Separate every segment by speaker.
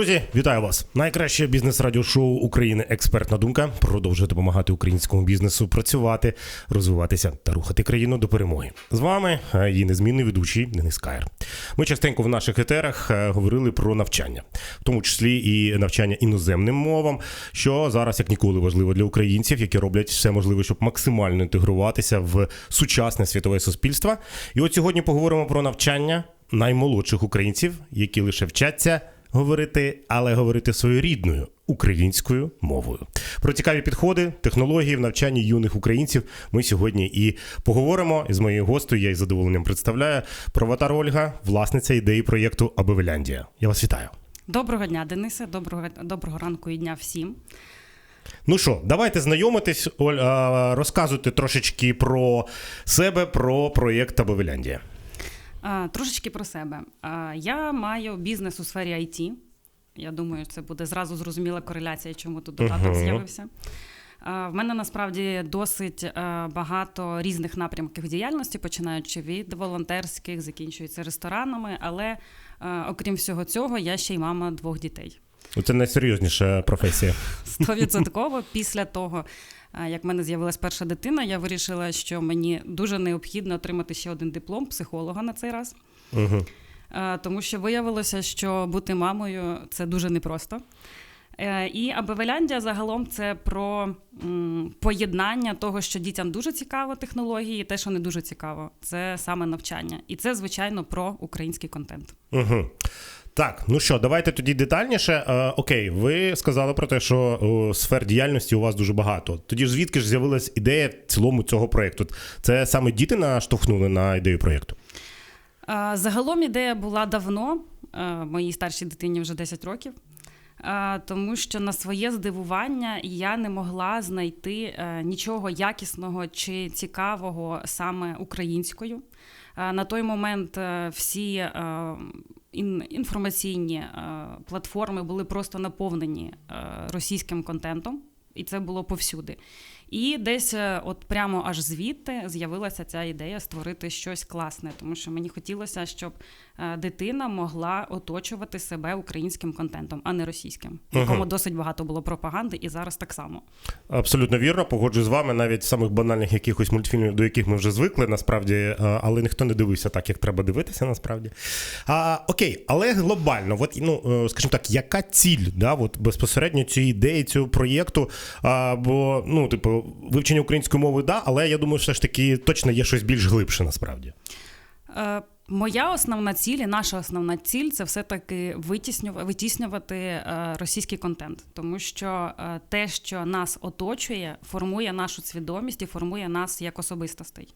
Speaker 1: Друзі, вітаю вас! Найкраще бізнес-радіошоу України Експертна думка продовжує допомагати українському бізнесу працювати, розвиватися та рухати країну до перемоги. З вами е, її незмінний ведучий Денис Каєр. Ми частенько в наших етерах е, говорили про навчання, в тому числі і навчання іноземним мовам, що зараз як ніколи важливо для українців, які роблять все можливе, щоб максимально інтегруватися в сучасне світове суспільство. І от сьогодні поговоримо про навчання наймолодших українців, які лише вчаться говорити, але говорити своєю рідною українською мовою. Про цікаві підходи, технології в навчанні юних українців ми сьогодні і поговоримо з моєю гостею. Я із задоволенням представляю Проватар Ольга, власниця ідеї проєкту Абевеляндія. Я вас вітаю.
Speaker 2: Доброго дня, Денисе. Доброго доброго ранку і дня всім.
Speaker 1: Ну що, давайте знайомитись, Оль, розказуйте трошечки про себе, про проєкт Абевеляндія.
Speaker 2: Трошечки про себе. Я маю бізнес у сфері IT. Я думаю, це буде зразу зрозуміла кореляція, чому тут додаток
Speaker 1: Мгм.
Speaker 2: з'явився. В мене насправді досить багато різних напрямків діяльності, починаючи від волонтерських, закінчується ресторанами. Але окрім всього цього, я ще й мама двох дітей.
Speaker 1: Ну, Це найсерйозніша професія.
Speaker 2: Стовідсотково після того, е, як в мене з'явилась перша дитина, я вирішила, що мені дуже необхідно отримати ще один диплом психолога на цей раз.
Speaker 1: Угу.
Speaker 2: Тому що виявилося, що бути мамою це дуже непросто. Е, І Абевеляндія загалом це про поєднання того, що дітям дуже цікаво технології, і те, що не дуже цікаво, це саме навчання. І це, звичайно, про український контент.
Speaker 1: Угу. Так, ну що, давайте тоді детальніше. Е, окей, ви сказали про те, що о, сфер діяльності у вас дуже багато. Тоді ж звідки ж з'явилась ідея в цілому цього проєкту? Це саме діти наштовхнули на ідею проєкту?
Speaker 2: Е, Загалом ідея була давно, е, моїй старшій дитині вже 10 років. е, Тому що на своє здивування я не могла знайти е, нічого якісного чи цікавого саме українською. Е, На той момент е, всі е, інформаційні е, платформи були просто наповнені е, російським контентом, і це було повсюди. І десь, е, от прямо аж звідти, з'явилася ця ідея створити щось класне, тому що мені хотілося, щоб дитина могла оточувати себе українським контентом, а не російським, якому досить багато було пропаганди, і зараз так само.
Speaker 1: Абсолютно вірно, погоджуюсь з вами, навіть самих банальних якихось мультфільмів, до яких ми вже звикли, насправді, е, але ніхто не дивився так, як треба дивитися, насправді. А, окей, але глобально, от, ну, е, скажімо так, яка ціль да, от, безпосередньо цієї ідеї, цього проєкту? А, бо, ну, типу, вивчення української мови, да, але я думаю, все ж таки точно є щось більш глибше насправді.
Speaker 2: Е, Моя основна ціль і наша основна ціль це все-таки витіснювати, витіснювати е, російський контент, тому що е, те, що нас оточує, формує нашу свідомість і формує нас як особистостей.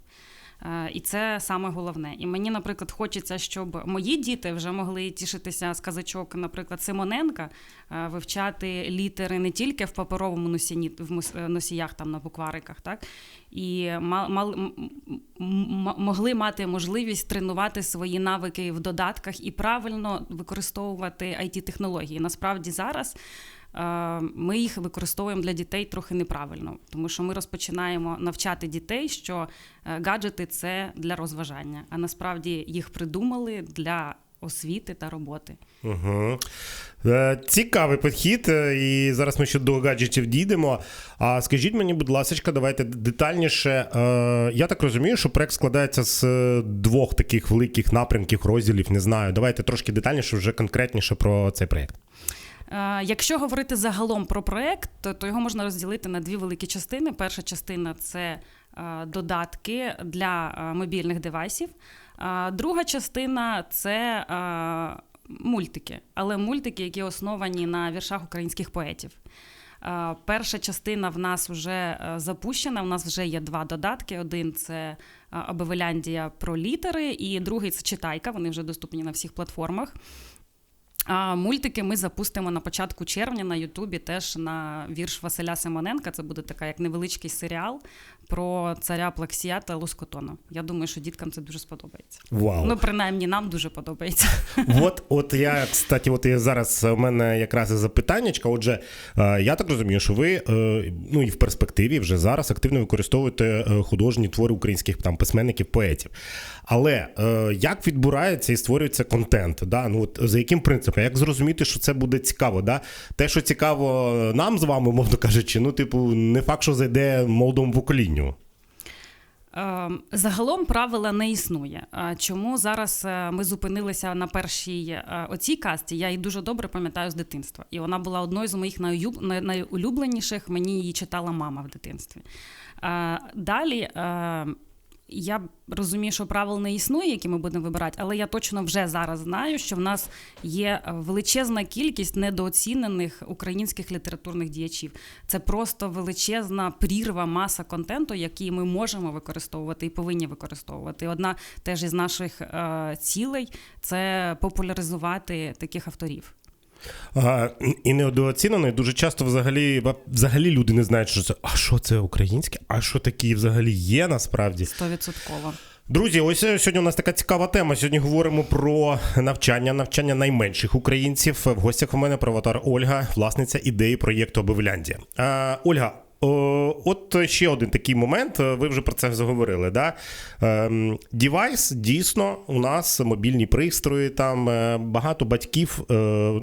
Speaker 2: Е, І це саме головне. І мені, наприклад, хочеться, щоб мої діти вже могли тішитися з казачок, наприклад, Симоненка, е, вивчати літери не тільки в паперовому носіні, в е, носіях там на буквариках, так і ма- мал- могли мати можливість тренувати свої навики в додатках і правильно використовувати it технології Насправді зараз. Е, Ми їх використовуємо для дітей трохи неправильно, тому що ми розпочинаємо навчати дітей, що е, гаджети це для розважання, а насправді їх придумали для освіти та роботи.
Speaker 1: Угу. Цікавий підхід, і зараз ми ще до гаджетів дійдемо. А скажіть мені, будь ласка, давайте детальніше. Я так розумію, що проект складається з двох таких великих напрямків, розділів. Не знаю. Давайте трошки детальніше, вже конкретніше про цей проект.
Speaker 2: Е, Якщо говорити загалом про проект, то- його можна розділити на дві великі частини. Перша частина це е, додатки для е, мобільних девайсів. Друга частина це мультики, але мультики, які основані на віршах українських поетів. Перша частина в нас вже запущена. У нас вже є два додатки. Один це Абевеляндія про літери, і другий це читайка. Вони вже доступні на всіх платформах. А мультики ми запустимо на початку червня на Ютубі теж на вірш Василя Симоненка. Це буде така як невеличкий серіал про царя Плаксія та Лоскотона. Я думаю, що діткам це дуже сподобається.
Speaker 1: Вау.
Speaker 2: Ну, принаймні, нам дуже подобається.
Speaker 1: От, от я, кстати, от я зараз у мене якраз і запитаннячка. Отже, е, я так розумію, що ви е, ну і в перспективі вже зараз активно використовуєте е, художні твори українських там письменників, поетів. Але е, як відбирається і створюється контент? Да? Ну, от, за яким принципом? Напрямку? Як зрозуміти, що це буде цікаво? Да? Те, що цікаво нам з вами, мовно кажучи, ну, типу, не факт, що зайде молодому поколінню.
Speaker 2: Е, Загалом правила не існує. Чому зараз е, ми зупинилися на першій е, оцій касті? Я її дуже добре пам'ятаю з дитинства. І вона була одною з моїх найулюбленіших. Мені її читала мама в дитинстві. Е, Далі. Я розумію, що правил не існує, які ми будемо вибирати, але я точно вже зараз знаю, що в нас є е, величезна кількість недооцінених українських літературних діячів. Це просто величезна прірва, маса контенту, який ми можемо використовувати і повинні використовувати. Одна теж із наших е, цілей це популяризувати таких авторів.
Speaker 1: А, і недооцінено, і дуже часто взагалі, взагалі люди не знають, що це. А що це українське? А що такі взагалі є насправді?
Speaker 2: Стовідсотково.
Speaker 1: Друзі, ось е, сьогодні у нас така цікава тема. Сьогодні говоримо про навчання, навчання найменших українців. В гостях у мене провотар Ольга, власниця ідеї проєкту Обивляндія. Ольга. О, От ще один такий момент. е, Ви вже про це заговорили. Да? Ем, Дівайс дійсно у нас мобільні пристрої. Там е, багато батьків. е,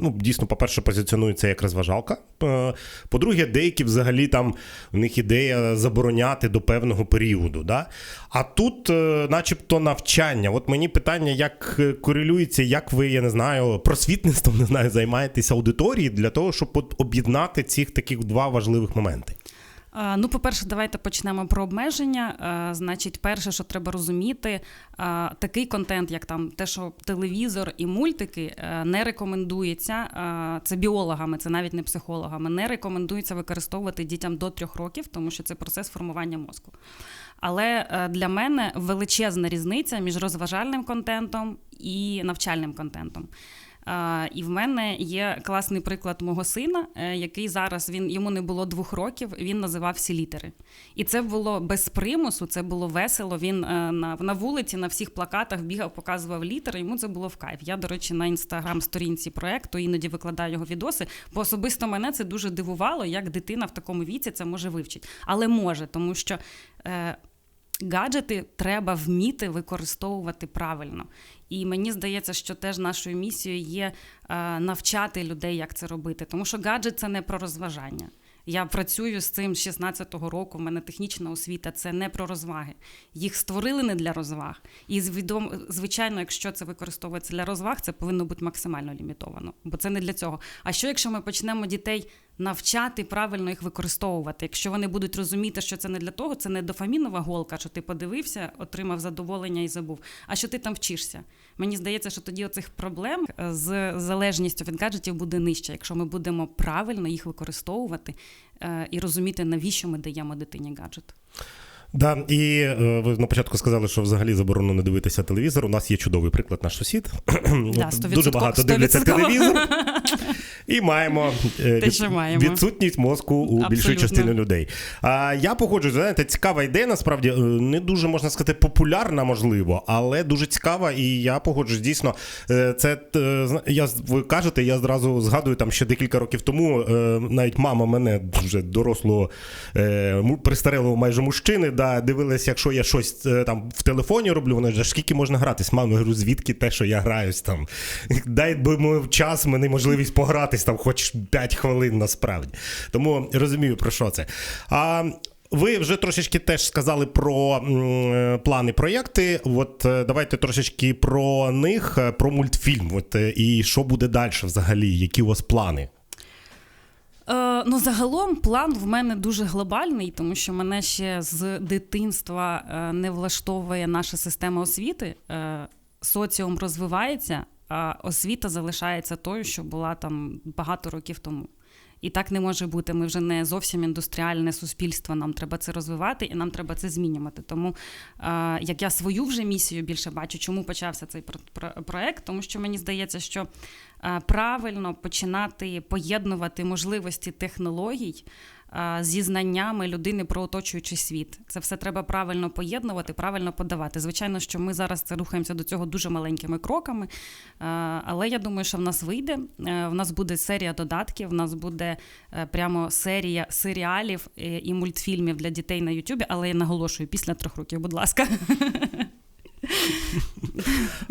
Speaker 1: Ну, дійсно, по-перше, позиціонується як розважалка. Е, По-друге, деякі взагалі там у них ідея забороняти до певного періоду. Да? А тут, е, начебто, навчання. От мені питання, як е, корелюється, як ви, я не знаю, просвітництвом не знаю, займаєтесь аудиторії для того, щоб об'єднати цих таких два важливих моменти.
Speaker 2: Е, Ну, по-перше, давайте почнемо про обмеження. Е, Значить, перше, що треба розуміти, е, такий контент, як там те, що телевізор і мультики, не рекомендується. Це біологами, це навіть не психологами. Не рекомендується використовувати дітям до трьох років, тому що це процес формування мозку. Але для мене величезна різниця між розважальним контентом і навчальним контентом. І в мене є класний приклад мого сина, е, який зараз він йому не було двох років. Він називав всі літери. І це було без примусу, це було весело. Він е, на, на вулиці на всіх плакатах бігав, показував літери. Йому це було в кайф. Я, до речі, на інстаграм-сторінці проекту іноді викладаю його відоси. Бо особисто мене це дуже дивувало, як дитина в такому віці це може вивчити. Але може, тому що. Е, Гаджети треба вміти використовувати правильно. І мені здається, що теж нашою місією є е, навчати людей, як це робити. Тому що гаджет це не про розважання. Я працюю з цим з 16-го року. в мене технічна освіта це не про розваги. Їх створили не для розваг. І звичайно, якщо це використовується для розваг, це повинно бути максимально лімітовано, бо це не для цього. А що якщо ми почнемо дітей навчати правильно їх використовувати? Якщо вони будуть розуміти, що це не для того, це не дофамінова голка, що ти подивився, отримав задоволення і забув. А що ти там вчишся? Мені здається, що тоді оцих проблем е, з залежністю від гаджетів буде нижче, якщо ми будемо правильно їх використовувати е, і розуміти, навіщо ми даємо дитині гаджет.
Speaker 1: Да, і е, ви на початку сказали, що взагалі заборонено не дивитися телевізор. У нас є чудовий приклад, наш сусід.
Speaker 2: Да,
Speaker 1: От
Speaker 2: 100%,
Speaker 1: Дуже багато дивляться
Speaker 2: 100%.
Speaker 1: телевізор. І маємо, е,
Speaker 2: Те, що маємо.
Speaker 1: відсутність мозку у більшої частини людей. А я погоджуюсь, знаєте, цікава ідея, насправді е, не дуже можна сказати популярна, можливо, але дуже цікава. І я погоджуюсь, дійсно, е, це я ви кажете, я зразу згадую там ще декілька років тому. Навіть мама мене дуже дорослого престарелого майже мужчини, да, дивилась, якщо я щось там в телефоні роблю, вона ж скільки можна гратись? Мама, я говорю, звідки те, що я граюсь там? Дай би час, мені можливість погратись там хоч 5 хвилин насправді. Тому розумію, про що це. А ви вже трошечки теж сказали про м, плани проєкти. От е, давайте трошечки про них, е, про мультфільм. От е, і що буде далі взагалі? Які у вас плани?
Speaker 2: Е, ну, загалом план в мене дуже глобальний, тому що мене ще з дитинства не влаштовує наша система освіти. Е, соціум розвивається, освіта залишається тою, що була там багато років тому. І так не може бути. Ми вже не зовсім індустріальне суспільство. Нам треба це розвивати і нам треба це змінювати. Тому як я свою вже місію більше бачу, чому почався цей про- про- проект, тому що мені здається, що правильно починати поєднувати можливості технологій зі знаннями людини про оточуючий світ. Це все треба правильно поєднувати, правильно подавати. Звичайно, що ми зараз це рухаємося до цього дуже маленькими кроками, е, але я думаю, що в нас вийде. Е, В нас буде серія додатків, в нас буде е, прямо серія серіалів е, і мультфільмів для дітей на Ютубі, але я наголошую після трьох років, будь ласка.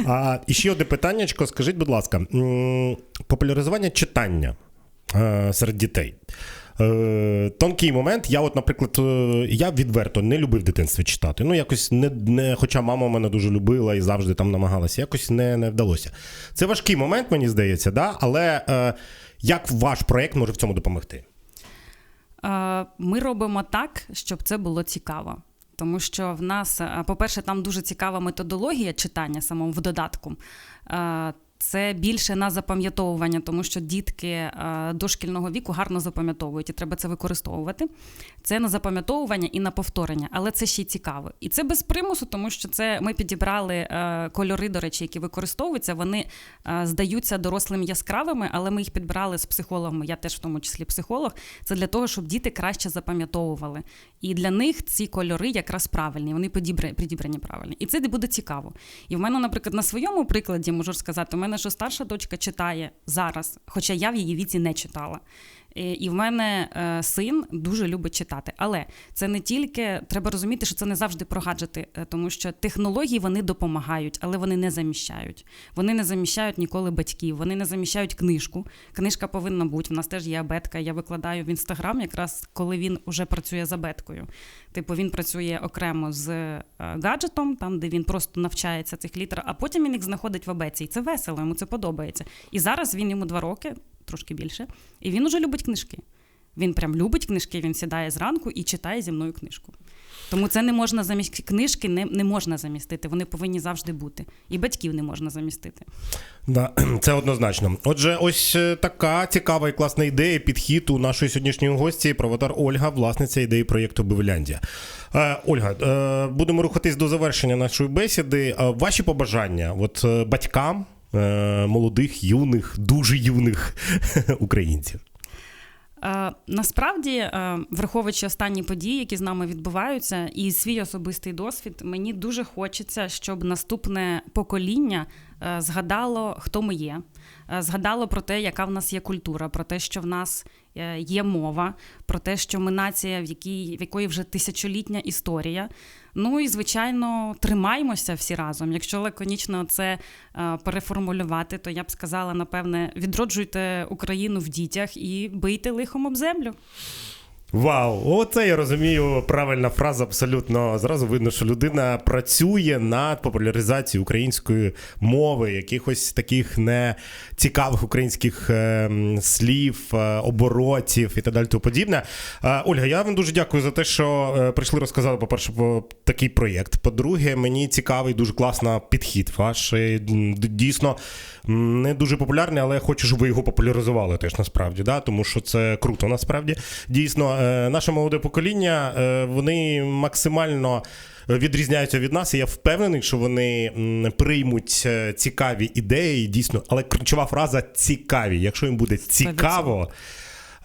Speaker 1: А і ще одне питаннячко. Скажіть, будь ласка, популяризування читання е, серед дітей. Е, Тонкий момент. Я, от, наприклад, е, я відверто не любив в дитинстві читати. Ну, якось не, не хоча мама мене дуже любила і завжди там намагалася, якось не, не вдалося. Це важкий момент, мені здається, да? але е, як ваш проєкт може в цьому допомогти?
Speaker 2: Е, Ми робимо так, щоб це було цікаво. Тому що в нас, по-перше, там дуже цікава методологія читання самому в додатку. Це більше на запам'ятовування, тому що дітки е, дошкільного віку гарно запам'ятовують, і треба це використовувати. Це на запам'ятовування і на повторення, але це ще й цікаво. І це без примусу, тому що це ми підібрали е, кольори, до речі, які використовуються. Вони е, здаються дорослим яскравими, але ми їх підбирали з психологами. Я теж в тому числі психолог. Це для того, щоб діти краще запам'ятовували. І для них ці кольори якраз правильні. Вони підібрані, правильні. І це буде цікаво. І в мене, наприклад, на своєму прикладі можу сказати, у мене що старша дочка читає зараз, хоча я в її віці не читала. Е, І в мене е, син дуже любить читати. Але це не тільки треба розуміти, що це не завжди про гаджети, е, тому що технології вони допомагають, але вони не заміщають. Вони не заміщають ніколи батьків, вони не заміщають книжку. Книжка повинна бути. В нас теж є абетка. Я викладаю в інстаграм, якраз коли він уже працює з абеткою. Типу він працює окремо з гаджетом, там де він просто навчається цих літер, а потім він їх знаходить в абеці. І це весело, йому це подобається. І зараз він йому два роки, трошки більше, і він уже любить книжки. Він прям любить книжки, він сідає зранку і читає зі мною книжку. Тому це не можна замістити. Книжки не, не можна замістити, вони повинні завжди бути. І батьків не можна замістити.
Speaker 1: Да, це однозначно. Отже, ось е, така цікава і класна ідея, підхід у нашої сьогоднішньої гості, проватар Ольга, власниця ідеї проєкту Бивляндія. Е, Ольга, е, будемо рухатись до завершення нашої бесіди. Ваші побажання от, батькам молодих, юних, дуже юних українців.
Speaker 2: Е, насправді, е, враховуючи останні події, які з нами відбуваються, і свій особистий досвід, мені дуже хочеться, щоб наступне покоління е, згадало, хто ми є, е, згадало про те, яка в нас є культура, про те, що в нас е, є мова, про те, що ми нація, в якій в якої вже тисячолітня історія. Ну і звичайно, тримаймося всі разом. Якщо лаконічно це е, переформулювати, то я б сказала, напевне, відроджуйте Україну в дітях і бийте лихом об землю.
Speaker 1: Вау, оце я розумію. Правильна фраза абсолютно. Зразу видно, що людина працює над популяризацією української мови, якихось таких нецікавих українських е, слів, е, оборотів і так далі. тому подібне. Е, Ольга, я вам дуже дякую за те, що е, прийшли, розказали, по-перше, про такий проєкт. По-друге, мені цікавий, дуже класний підхід. Ваш дійсно не дуже популярний, але я хочу, щоб ви його популяризували теж насправді, да? тому що це круто насправді. Дійсно, наше молоде покоління, е, вони максимально. Відрізняються від нас, і я впевнений, що вони приймуть е, цікаві ідеї, дійсно, але ключова фраза цікаві. Якщо їм буде цікаво,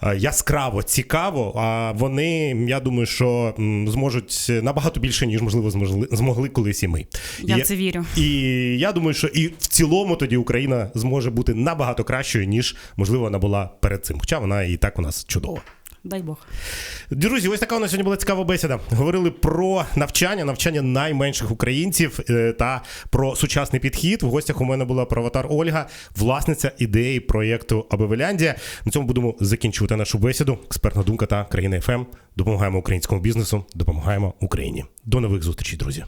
Speaker 1: е, яскраво цікаво, а вони, я думаю, що зможуть набагато більше, ніж можливо змогли, змогли колись і ми.
Speaker 2: Я
Speaker 1: І-
Speaker 2: в це вірю.
Speaker 1: і я думаю, що і в цілому тоді Україна зможе бути набагато кращою, ніж можливо вона була перед цим. Хоча вона і так у нас чудова.
Speaker 2: Дай Бог.
Speaker 1: Друзі, ось така у нас сьогодні була цікава бесіда. Говорили про навчання, навчання найменших українців е, та про сучасний підхід. В гостях у мене була правотар Ольга, власниця ідеї проєкту Абевеляндія. На цьому будемо закінчувати нашу бесіду. Експертна думка та країна ФМ. Допомагаємо українському бізнесу, допомагаємо Україні. До нових зустрічей, друзі.